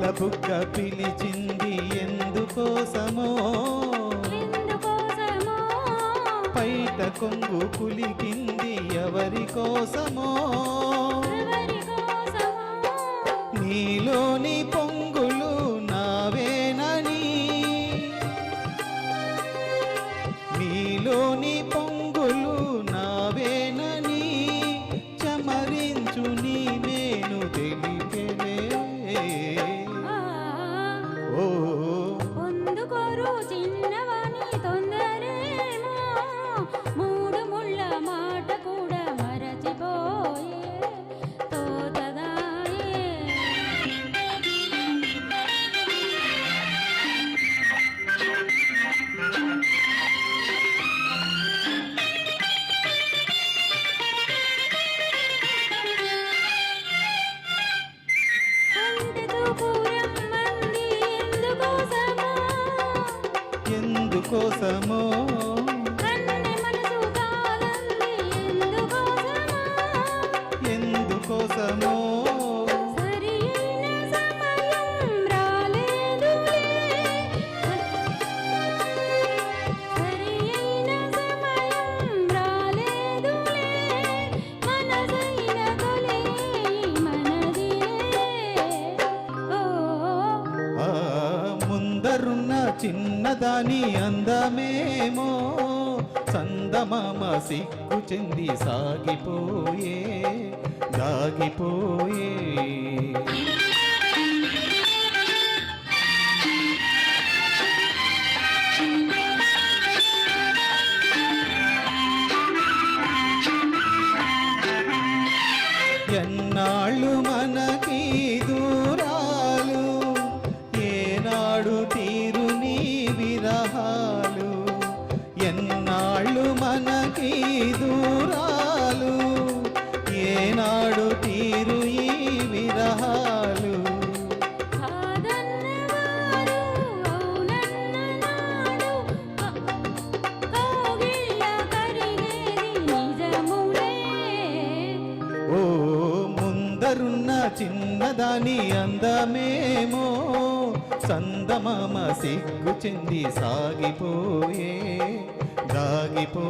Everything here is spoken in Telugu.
పాల బుక్క పిలిచింది ఎందుకోసమో? పైట కొంగు కులికింది కోసమో ఎవరి కోసమో నీలోని ఎందుకోసమో చిన్నదాని అందమేమో చందమామ సిగ్గు చెంది సాగిపోయే దాగిపోయే. ఎన్నాళ్ళు మన మనకి దూరాలు. ఏనాడు తీరు ఈ విరహాలు. ఓ ముందరున్న చిన్నదాని అందమేమో. చందమామ సిగ్గు చెంది సాగిపోయే దాగిపో